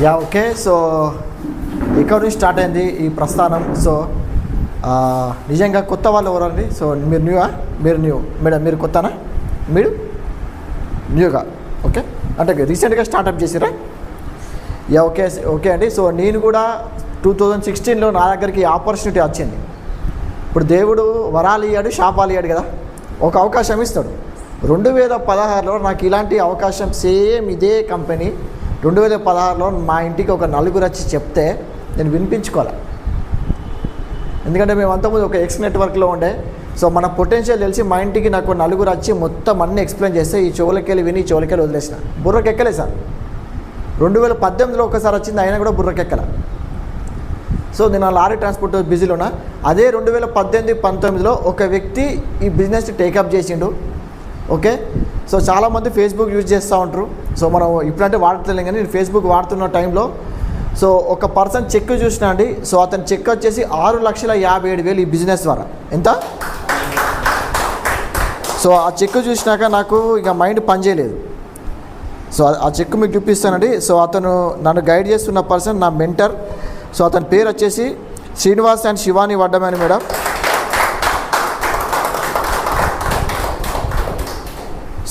Yeah okay so ఇక్కడ నుంచి start అయింది ఈ ప్రస్థానం. సో నిజంగా కొత్త వాళ్ళు ఎవరండి సో మీరు న్యూవా మీరు న్యూ మేడం మీరు కొత్తనా? మీరు? న్యూగా ఓకే అంటే రీసెంట్గా స్టార్ట్అప్ చేసిరా? యా ఓకే ఓకే అండి. సో నేను కూడా టూ థౌజండ్ సిక్స్టీన్లో నా దగ్గరికి ఆపర్చునిటీ వచ్చింది. ఇప్పుడు దేవుడు వరాలు ఇయ్యాడు శాపాలు ఇయ్యాడు కదా? ఒక అవకాశం ఇస్తాడు. రెండు వేల పదహారులో నాకు ఇలాంటి అవకాశం సేమ్ ఇదే కంపెనీ రెండు వేల పదహారులో మా ఇంటికి ఒక నలుగురు వచ్చి చెప్తే నేను వినిపించుకోవాలి ఎందుకంటే మేము అంతకుముందు ఒక ఎక్స్ నెట్వర్క్లో ఉండే. సో మన పొటెన్షియల్ తెలిసి మా ఇంటికి నాకు నలుగురు వచ్చి మొత్తం అన్నీ ఎక్స్ప్లెయిన్ చేస్తే ఈ చెవులకెళ్ళి విని ఈ చెవులకెళ్ళి వదిలేసిన. బుర్రకెక్కలే సార్. రెండు వేల పద్దెనిమిదిలో ఒకసారి వచ్చింది అయినా కూడా బుర్రకెక్కల. సో నేను ఆ లారీ ట్రాన్స్పోర్ట్ బిజీలో ఉన్నా. అదే రెండు వేల పద్దెనిమిది పంతొమ్మిదిలో ఒక వ్యక్తి ఈ బిజినెస్ టేకప్ చేసిండు. ఓకే? సో చాలామంది ఫేస్బుక్ యూజ్ చేస్తూ ఉంటారు. సో మనం ఇప్పుడంటే వాడట్లేదు కానీ నేను ఫేస్బుక్ వాడుతున్న టైంలో సో ఒక పర్సన్ చెక్ చూసిన అండి సో అతని చెక్ వచ్చేసి ఆరు లక్షల యాభై ఏడు వేలు ఈ బిజినెస్ ద్వారా. ఎంత? సో ఆ చెక్ చూసినాక నాకు ఇక మైండ్ పనిచేయలేదు సో ఆ- ఆ చెక్ మీకు చూపిస్తానండి. సో అతను నన్ను గైడ్ చేస్తున్న పర్సన్ నా మెంటర్ సో అతని పేరు వచ్చేసి Srinivas and Shivani Vaddamani madam.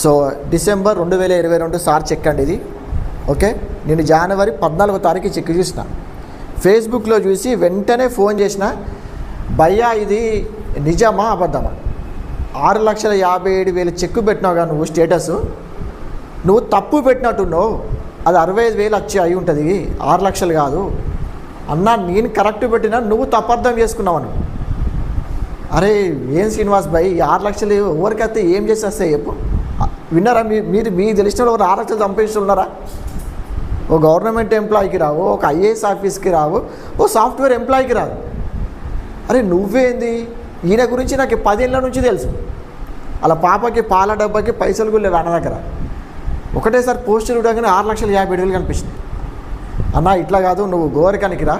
So December రెండు వేల ఇరవై రెండు సార్ చెక్ అండి ఇది. ఓకే? నేను జనవరి పద్నాలుగో తారీఖు చెక్ చూసిన. ఫేస్బుక్లో చూసి వెంటనే ఫోన్ చేసిన భయ్యా ఇది నిజమా అబద్ధమా? ఆరు లక్షల యాభై ఏడు వేలు చెక్ కదా నువ్వు స్టేటస్. నువ్వు తప్పు పెట్టినట్టున్నావు. అది అరవై ఐదు వేలు వచ్చి అయి ఉంటుంది. ఆరు లక్షలు కాదు. అన్నా నేను కరెక్ట్ పెట్టినా నువ్వు తప్పర్థం చేసుకున్నావు అరే ఏం శ్రీనివాస్ భాయ్ ఆరు లక్షలు ఎవరికైతే ఏం చేసేస్తాయి చెప్పు. విన్నారా? మీ మీరు మీ తెలిసిన వాళ్ళు ఎవరు ఆరు ఓ గవర్నమెంట్ ఎంప్లాయీకి రావు ఒక ఐఏఎస్ ఆఫీస్కి రావు ఓ సాఫ్ట్వేర్ ఎంప్లాయీకి రాదు. అరే నువ్వేంది? ఈయన గురించి నాకు పదేళ్ళ నుంచి తెలుసు. అలా పాపకి పాల డబ్బాకి పైసలు కూడా లేవు అన్న దగ్గర. ఒకటేసారి పోస్టులు చూడగానే ఆరు లక్షల యాభై ఏడు వేలు కనిపించింది. అన్న ఇట్లా కాదు నువ్వు గోరకానికి రా.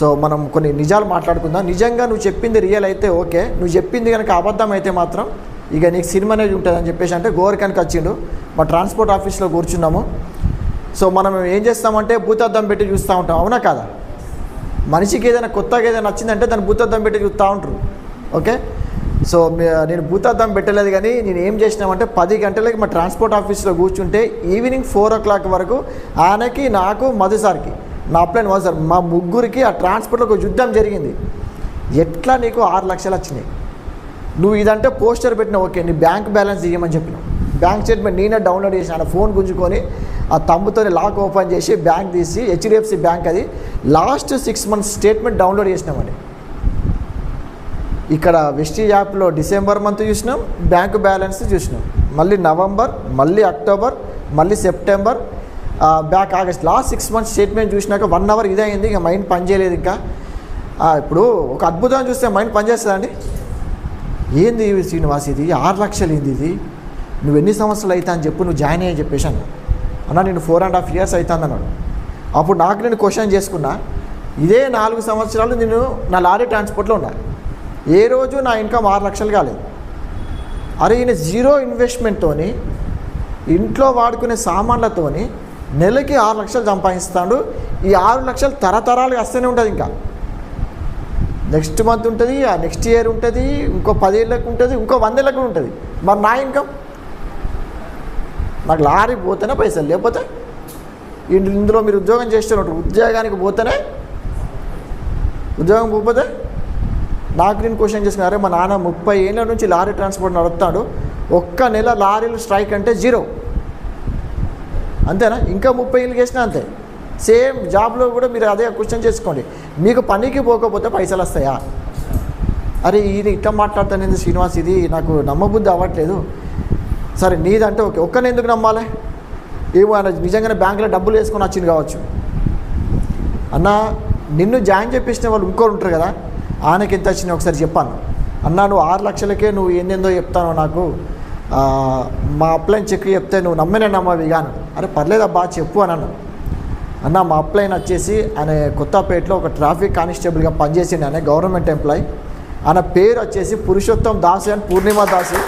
సో మనం కొన్ని నిజాలు మాట్లాడుకుందాం. నిజంగా నువ్వు చెప్పింది రియల్ అయితే ఓకే. నువ్వు చెప్పింది కనుక అబద్ధం అయితే మాత్రం ఇక నీకు సినిమా అనేది ఉంటుంది అని చెప్పేసి అంటే గోరకానికి వచ్చిండు. మా ట్రాన్స్పోర్ట్ ఆఫీస్లో కూర్చున్నాము. సో మనం ఏం చేస్తామంటే భూతద్దం పెట్టి చూస్తూ ఉంటాం. అవునా కాదా? మనిషికి ఏదైనా కొత్తగా ఏదైనా నచ్చిందంటే దాన్ని భూతద్దం పెట్టి చూస్తూ ఉంటారు ఓకే? సో నేను భూతార్థం పెట్టలేదు కానీ నేను ఏం చేసినామంటే పది గంటలకి మా ట్రాన్స్పోర్ట్ ఆఫీస్లో కూర్చుంటే ఈవినింగ్ ఫోర్ ఓ క్లాక్ వరకు ఆయనకి నాకు మధు సార్కి నా అప్లైన్ మధు సార్ మా ముగ్గురికి ఆ ట్రాన్స్పోర్ట్లో ఒక యుద్ధం జరిగింది. ఎట్లా నీకు ఆరు లక్షలు వచ్చినాయి? నువ్వు ఇదంటే పోస్టర్ పెట్టిన ఓకే నీ బ్యాంక్ బ్యాలెన్స్ తీయమని చెప్పిన. బ్యాంక్ స్టేట్మెంట్ నేనే డౌన్లోడ్ చేశాను ఫోన్ గుంజుకొని ఆ తమ్ముతో లాక్ ఓపెన్ చేసి బ్యాంక్ తీసి హెచ్డిఎఫ్సి బ్యాంక్ అది. Last six months statement download చేసినామండి ఇక్కడ వెస్టీ యాప్లో డిసెంబర్ మంత్ చూసినాం బ్యాంక్ బ్యాలెన్స్ చూసినాం. మళ్ళీ నవంబర్ మళ్ళీ అక్టోబర్ మళ్ళీ September back August. Last six months statement చూసినాక వన్ అవర్ ఇదే అయింది ఇక మైండ్ పనిచేయలేదు ఇంకా. ఇప్పుడు ఒక అద్భుతం చూస్తే మైండ్ పనిచేస్తుందండి ఏంది శ్రీనివాస్ ఇది? ఆరు లక్షలు ఏంది ఇది? నువ్వు ఎన్ని సంవత్సరాలు అవుతా అని చెప్పు నువ్వు జాయిన్ అయ్యి చెప్పేసి అన్నా అన్న నేను ఫోర్ అండ్ హాఫ్ ఇయర్స్ అవుతుంది అన్నాడు. అప్పుడు నాకు నేను క్వశ్చన్ చేసుకున్నా ఇదే నాలుగు సంవత్సరాలు నేను నా లారీ ట్రాన్స్పోర్ట్లో ఉన్నా. ఏ రోజు నా ఇన్కమ్ ఆరు లక్షలు కాలేదు. అరే ఈయన జీరో ఇన్వెస్ట్మెంట్తోని ఇంట్లో వాడుకునే సామాన్లతోని నెలకి ఆరు లక్షలు సంపాదిస్తాడు. ఈ ఆరు లక్షలు తరతరాలుగా వస్తూనే ఉంటుంది ఇంకా. నెక్స్ట్ మంత్ ఉంటుంది ఆ నెక్స్ట్ ఇయర్ ఉంటుంది ఇంకో పదేళ్ళకు ఉంటుంది ఇంకో వందేళ్ళకు ఉంటుంది. మరి నా ఇన్కమ్? నాకు లారీ పోతేనే పైసలు లేకపోతే ఇందులో మీరు ఉద్యోగం చేస్తున్నట్టు ఉద్యోగానికి పోతేనే? ఉద్యోగం పోతే నాకు నేను క్వశ్చన్ చేసిన అరే మా నాన్న ముప్పై ఏళ్ళ నుంచి లారీ ట్రాన్స్పోర్ట్ నడుపుతాడు ఒక్క నెల లారీలు స్ట్రైక్ అంటే జీరో. అంతేనా? ఇంకా ముప్పై ఏళ్ళు చేసినా అంతే. సేమ్ జాబ్లో కూడా మీరు అదే క్వశ్చన్ చేసుకోండి. మీకు పనికి పోకపోతే పైసలు వస్తాయా? అరే ఇది ఇట్లా మాట్లాడుతాను శ్రీనివాస్ ఇది నాకు నమ్మబుద్ధి అవ్వట్లేదు. సరే నీదంటే ఓకే. ఒక్కరిని ఎందుకు నమ్మాలి? ఏమో ఆయన నిజంగానే బ్యాంకులో డబ్బులు వేసుకొని వచ్చింది కావచ్చు. అన్న నిన్ను జాయిన్ చేపించిన వాళ్ళు ఇంకోరు ఉంటారు కదా? ఆయనకి ఎంత వచ్చింది ఒకసారి చెప్పాను. అన్న నువ్వు ఆరు లక్షలకే నువ్వు ఎన్నెందో చెప్తాను నాకు. మా అప్లైన్ చెక్ చెప్తే నువ్వు నమ్మనే నమ్మవి కాను అరే పర్లేదబ్బా చెప్పు అని అన్నాను అన్న మా అప్లైన్ వచ్చేసి ఆయన కొత్తపేటలో ఒక ట్రాఫిక్ కానిస్టేబుల్గా పనిచేసిండు ఆయన గవర్నమెంట్ ఎంప్లాయ్. ఆయన పేరు వచ్చేసి పురుషోత్తం దాసు అండ్ పూర్ణిమ దాసు.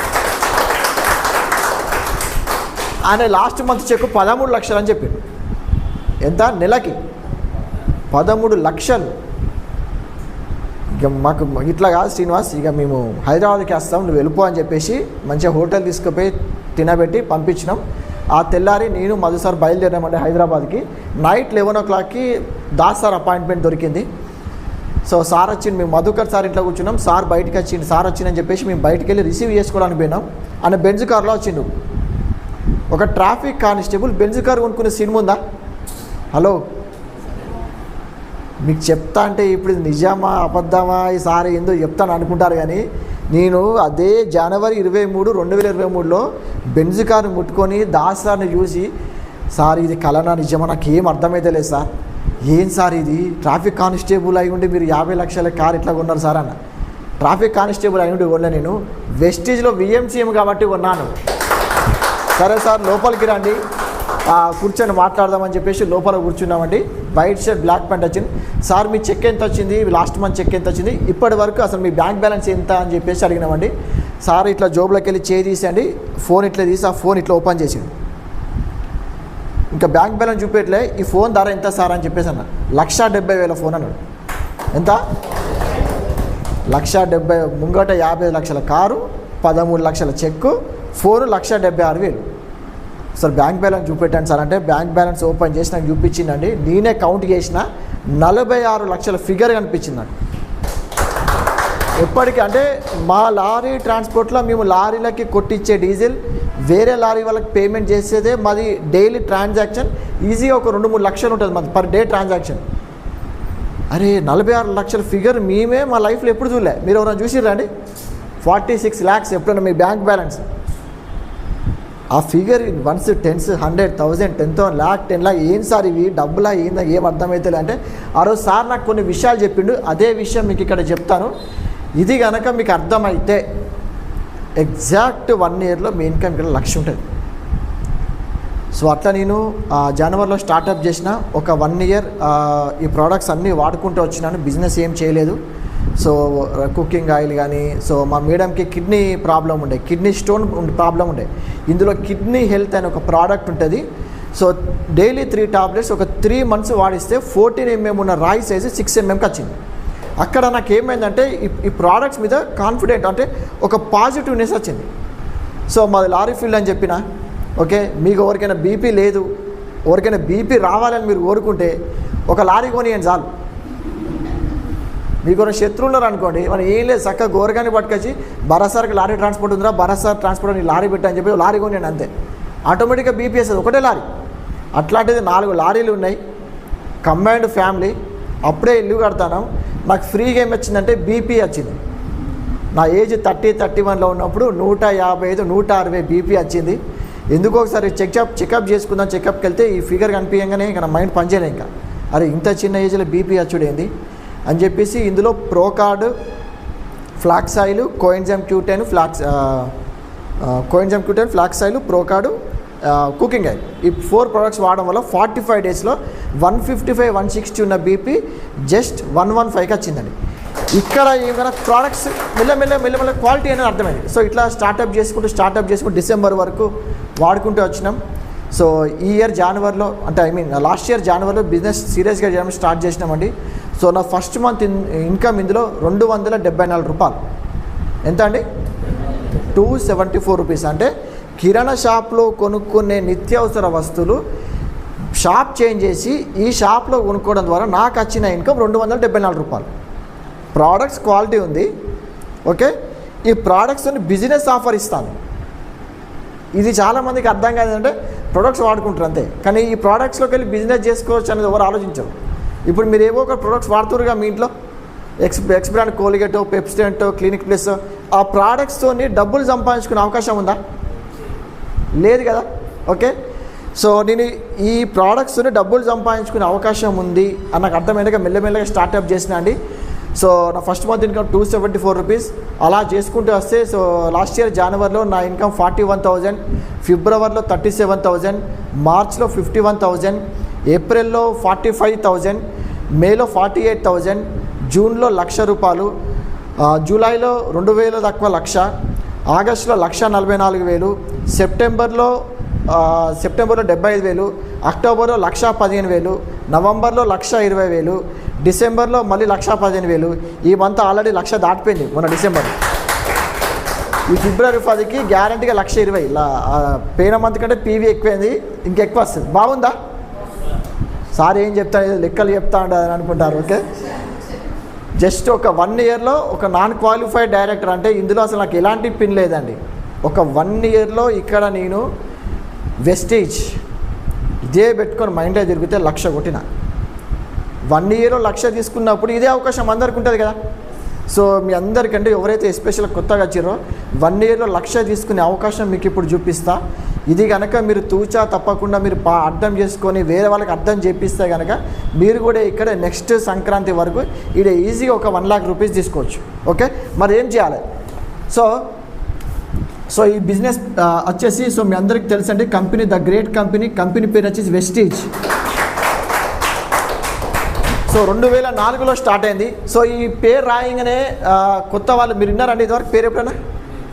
ఆయన లాస్ట్ మంత్ చెక్ పదమూడు లక్షలు అని చెప్పిండు. ఎంత? నెలకి పదమూడు లక్షలు. ఇక మాకు ఇట్లా కాదు శ్రీనివాస్ ఇక మేము హైదరాబాద్కి వస్తాం నువ్వు వెళ్ళిపో అని చెప్పేసి మంచిగా హోటల్ తీసుకుపోయి తినబెట్టి పంపించినాం. ఆ తెల్లారి నేను మధు సార్ బయలుదేరామంటే హైదరాబాద్కి. నైట్ లెవెన్ ఓ క్లాక్కి దాస్ సార్ అపాయింట్మెంట్ దొరికింది. సో సార్ వచ్చింది మేము మధుకర్ సార్ ఇంట్లో కూర్చున్నాం. సార్ బయటకు వచ్చింది సార్ వచ్చిందని చెప్పేసి మేము బయటకు వెళ్ళి రిసీవ్ చేసుకోవడానికి పోయినాం. ఆయన బెంజ్ కార్లో వచ్చిండు. ఒక ట్రాఫిక్ కానిస్టేబుల్ బెంజ్ కార్ కొనుక్కునే సినిమా ఉందా? హలో? మీకు చెప్తా అంటే ఇప్పుడు ఇది అబద్ధమా? ఈసారి ఏందో చెప్తాను అనుకుంటారు కానీ నేను అదే జనవరి ఇరవై మూడు రెండు వేల ఇరవై మూడులో బెంజ్ కారు ముట్టుకొని దాస్ సార్ని చూసి సార్ ఇది కలనా నిజమా? నాకు ఏం అర్థమైతే లేదు సార్. ఏం సార్ ఇది? ట్రాఫిక్ కానిస్టేబుల్ అయి ఉండి మీరు యాభై లక్షల కార్ ఇట్లా కొన్నారు సార్? అన్న. ట్రాఫిక్ కానిస్టేబుల్ అయి ఉండి కొన్నా నేను. వెస్టీజ్లో విఎంసీఎం కాబట్టి కొన్నాను. సరే సార్ లోపలికి రండి. కూర్చొని మాట్లాడదామని చెప్పేసి లోపల కూర్చున్నామండి. వైట్ షర్ట్ బ్లాక్ ప్యాంట్ వచ్చింది. సార్ మీ చెక్ ఎంత వచ్చింది? లాస్ట్ మంత్ చెక్ ఎంత వచ్చింది? ఇప్పటి వరకు అసలు మీ బ్యాంక్ బ్యాలెన్స్ ఎంత అని చెప్పేసి అడిగినామండి. సార్ ఇట్లా జోబులోకి వెళ్ళి చేయి తీసండి ఫోన్ ఇట్లా తీసి ఆ ఫోన్ ఇట్లా ఓపెన్ చేసింది ఇంకా బ్యాంక్ బ్యాలెన్స్ చూపేట్లే ఈ ఫోన్ ధర ఎంత సార్ అని చెప్పేసి అన్న. లక్ష డెబ్బై వేల ఫోన్ అన్నాడు. ఎంత? లక్ష డెబ్బై ముంగట యాభై లక్షల కారు పదమూడు లక్షల చెక్కు ఫోన్ లక్ష డెబ్బై ఆరు వేలు. సార్ బ్యాంక్ బ్యాలెన్స్ చూపెట్టాను సార్. అంటే బ్యాంక్ బ్యాలెన్స్ ఓపెన్ చేసి నాకు చూపించిందండి. నేనే కౌంట్ చేసిన నలభై ఆరు లక్షల ఫిగర్ కనిపించింది ఎప్పటికీ అంటే మా లారీ ట్రాన్స్పోర్ట్లో మేము లారీలకి కొట్టించే డీజిల్ వేరే లారీ వాళ్ళకి పేమెంట్ చేసేదే మాది డైలీ ట్రాన్సాక్షన్. ఈజీగా ఒక రెండు మూడు లక్షలు ఉంటుంది మాది పర్ డే ట్రాన్సాక్షన్. అరే నలభై ఆరు లక్షల ఫిగర్ మేమే మా లైఫ్లో ఎప్పుడు చూడలే. మీరు ఎవరైనా చూసిర్రా ఫార్టీ సిక్స్ ల్యాక్స్ ఎప్పుడైనా మీ బ్యాంక్ బ్యాలెన్స్. ఆ figure ones tens hundred thousand ten thousand lakh ten lakh ఏం సార్ ఇవి? డబ్బులా ఏందా? ఏం అర్థమవుతుంది అంటే ఆ రోజు సార్ నాకు కొన్ని విషయాలు చెప్పిండు. అదే విషయం మీకు ఇక్కడ చెప్తాను. ఇది కనుక మీకు అర్థమైతే ఎగ్జాక్ట్ వన్ ఇయర్లో మీ ఇన్కమ్ ఇక్కడ లక్ష ఉంటుంది. సో అట్లా నేను జనవరిలో స్టార్టప్ చేసిన ఒక వన్ ఇయర్ ఈ ప్రోడక్ట్స్ అన్నీ వాడుకుంటూ వచ్చినాను. బిజినెస్ ఏం చేయలేదు. సో కుకింగ్ ఆయిల్ కానీ సో మా మేడంకి కిడ్నీ ప్రాబ్లం ఉండే కిడ్నీ స్టోన్ ప్రాబ్లం ఉండే. ఇందులో కిడ్నీ హెల్త్ అనే ఒక ప్రోడక్ట్ ఉంటుంది. సో డైలీ త్రీ టాబ్లెట్స్ ఒక త్రీ మంత్స్ వాడిస్తే ఫోర్టీన్ ఎంఎం ఉన్న రాయి సైజు సిక్స్ ఎంఎంకి వచ్చింది. అక్కడ నాకు ఏమైందంటే ఈ ప్రోడక్ట్స్ మీద కాన్ఫిడెంట్ అంటే ఒక పాజిటివ్నెస్ వచ్చింది. సో మాది లారీ ఫీల్డ్ అని చెప్పిన ఓకే మీకు ఎవరికైనా బీపీ లేదు ఎవరికైనా బీపీ రావాలని మీరు కోరుకుంటే ఒక లారీ కొనియండి చాలు. మీకు శత్రువులు అనుకోండి మనం ఏం లేదు చక్కగా గోరగాని పట్టుకొచ్చి బరాసార్కి లారీ ట్రాన్స్పోర్ట్ ఉందిరా బరాసార్ ట్రాన్స్పోర్ట్ అని లారీ పెట్టని చెప్పి లారీ కొనియండి అంతే. ఆటోమేటిక్గా బీపీ ఒకటే లారీ. అట్లాంటిది నాలుగు లారీలు ఉన్నాయి. కంబైన్డ్ ఫ్యామిలీ అప్పుడే ఇల్లు కడతాను. నాకు ఫ్రీగా ఏమి వచ్చిందంటే బీపీ వచ్చింది. నా ఏజ్ థర్టీ థర్టీ వన్లో ఉన్నప్పుడు నూట యాభై ఐదు నూట అరవై బీపీ వచ్చింది. ఎందుకో ఒకసారి చెకప్ చెకప్ చేసుకుందాం చెకప్కి వెళ్తే ఈ ఫిగర్ కనిపించగానే ఇంకా నా మైండ్ పనిచేయలే ఇంకా. అరే ఇంత చిన్న ఏజ్లో బీపీ వచ్చుడేంది? అని చెప్పేసి ఇందులో Procard flax oil coenzyme Q ten flax coenzyme Q ten flax oil Procard cooking oil ఈ ఫోర్ ప్రొడక్ట్స్ వాడడం వల్ల ఫార్టీ ఫైవ్ డేస్లో one fifty five one sixty ఉన్న బీపీ జస్ట్ వన్ వన్ ఫైవ్కి వచ్చిందండి. ఇక్కడ ఏమైనా ప్రోడక్ట్స్ మెల్లమెల్ల మెల్లమెల్ల క్వాలిటీ అనేది అర్థమైంది. సో ఇట్లా స్టార్టప్ చేసుకుంటూ స్టార్ట్అప్ చేసుకుంటూ డిసెంబర్ వరకు వాడుకుంటూ వచ్చినాం. సో ఈ ఇయర్ జనవరిలో అంటే ఐ మీన్ లాస్ట్ ఇయర్ జనవరిలో బిజినెస్ సీరియస్గా చేయడం స్టార్ట్ చేసినామండి. సో నా ఫస్ట్ మంత్ ఇన్ ఇన్కమ్ ఇందులో రెండు వందల డెబ్బై నాలుగు రూపాయలు. ఎంత అండి? టూ సెవెంటీ ఫోర్ రూపీస్ అంటే కిరాణా షాప్లో కొనుక్కునే నిత్యావసర వస్తువులు షాప్ చేంజ్ చేసి ఈ షాప్లో కొనుక్కోవడం ద్వారా నాకు వచ్చిన ఇన్కమ్ రెండు వందల డెబ్బై నాలుగు రూపాయలు. ప్రోడక్ట్స్ క్వాలిటీ ఉంది. ఓకే ఈ ప్రోడక్ట్స్ని బిజినెస్ ఆఫర్ ఇస్తాను. ఇది చాలామందికి అర్థం కాదంటే ప్రొడక్ట్స్ వాడుకుంటారు అంతే. కానీ ఈ ప్రోడక్ట్స్లోకి వెళ్ళి బిజినెస్ చేసుకోవచ్చు అనేది ఎవరు ఆలోచించరు. ఇప్పుడు మీరు ఏవో ఒక ప్రొడక్ట్స్ వాడుతురుగా మీ ఇంట్లో? ఎక్స్ ఎక్స్ బ్రాండ్ కోలిగేటో పెప్స్టెంటో క్లినిక్ ప్లస్ ఆ ప్రోడక్ట్స్తో డబ్బులు సంపాదించుకునే అవకాశం ఉందా? లేదు కదా? ఓకే సో నేను ఈ ప్రోడక్ట్స్ని డబ్బులు సంపాదించుకునే అవకాశం ఉంది అని నాకు అర్థమైనగా మెల్లమెల్లగా స్టార్ట్అప్ చేసిన అండి. సో నా first month income two seventy four rupees అలా చేసుకుంటూ వస్తే సో లాస్ట్ ఇయర్ జనవరిలో నా ఇన్కమ్ ఫార్టీ వన్ థౌజండ్ ఫిబ్రవరిలో థర్టీ సెవెన్ థౌజండ్ మార్చ్లో ఫిఫ్టీ వన్ థౌజండ్ ఏప్రిల్లో ఫార్టీ ఫైవ్ థౌజండ్ మేలో ఫార్టీ ఎయిట్ థౌజండ్ జూన్లో లక్ష రూపాయలు జూలైలో రెండు వేల తక్కువ లక్ష ఆగస్టులో లక్ష నలభై నాలుగు వేలు సెప్టెంబర్లో సెప్టెంబర్లో డెబ్బై ఐదు వేలు అక్టోబర్లో లక్ష పదిహేను వేలు నవంబర్లో లక్ష ఇరవై వేలు డిసెంబర్లో మళ్ళీ లక్ష పదిహేను వేలు ఈ మంత్ ఆల్రెడీ లక్ష దాటిపోయింది మొన్న డిసెంబర్. ఈ ఫిబ్రవరి పదికి గ్యారంటీగా లక్ష ఇరవై పేన మంత్ కంటే పీవీ ఎక్కువైంది ఇంకెక్కువ వస్తుంది. బాగుందా? సార్ ఏం చెప్తా లెక్కలు చెప్తా అని అనుకుంటారు ఓకే? జస్ట్ ఒక వన్ ఇయర్లో ఒక నాన్ క్వాలిఫైడ్ డైరెక్టర్ అంటే ఇందులో అసలు నాకు ఎలాంటి పిన్ లేదండి. ఒక వన్ ఇయర్లో ఇక్కడ నేను వెస్టేజ్ ఇదే పెట్టుకొని మైండ్లో తిరిగితే లక్ష కొట్టిన. వన్ ఇయర్లో లక్ష తీసుకున్నప్పుడు ఇదే అవకాశం అందరికి ఉంటుంది కదా. సో మీ అందరికంటే ఎవరైతే ఎస్పెషల్ కొత్తగా వచ్చారో వన్ ఇయర్లో లక్ష తీసుకునే అవకాశం మీకు ఇప్పుడు చూపిస్తా. ఇది కనుక మీరు తూచా తప్పకుండా మీరు పా అర్థం చేసుకొని వేరే వాళ్ళకి అర్థం చేపిస్తే కనుక మీరు కూడా ఇక్కడ నెక్స్ట్ సంక్రాంతి వరకు ఇక్కడ ఈజీగా ఒక వన్ లాక్ రూపీస్ తీసుకోవచ్చు. ఓకే మరి ఏం చేయాలి? సో సో ఈ బిజినెస్ వచ్చేసి సో మీ అందరికి తెలుసండి company the great company company పేరు వచ్చేసి వెస్టీజ్ సో రెండు వేల నాలుగులో స్టార్ట్ అయింది. సో ఈ పేరు రాయంగానే కొత్త వాళ్ళు మీరు విన్నారండి ఇదివరకు? పేరు ఎప్పుడైనా?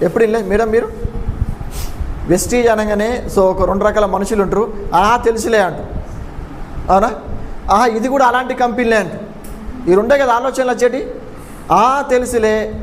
ఎప్పుడు వినలేదు? మేడం మీరు? వెస్టీజ్ అనగానే సో ఒక రెండు రకాల మనుషులు ఉంటారు ఆహా తెలుసులే అంట. అవునా? ఆహా ఇది కూడా అలాంటి కంపెనీలే అంట. ఈ రెండే కదా ఆలోచనలు వచ్చేటి? ఆ తెలుసులే.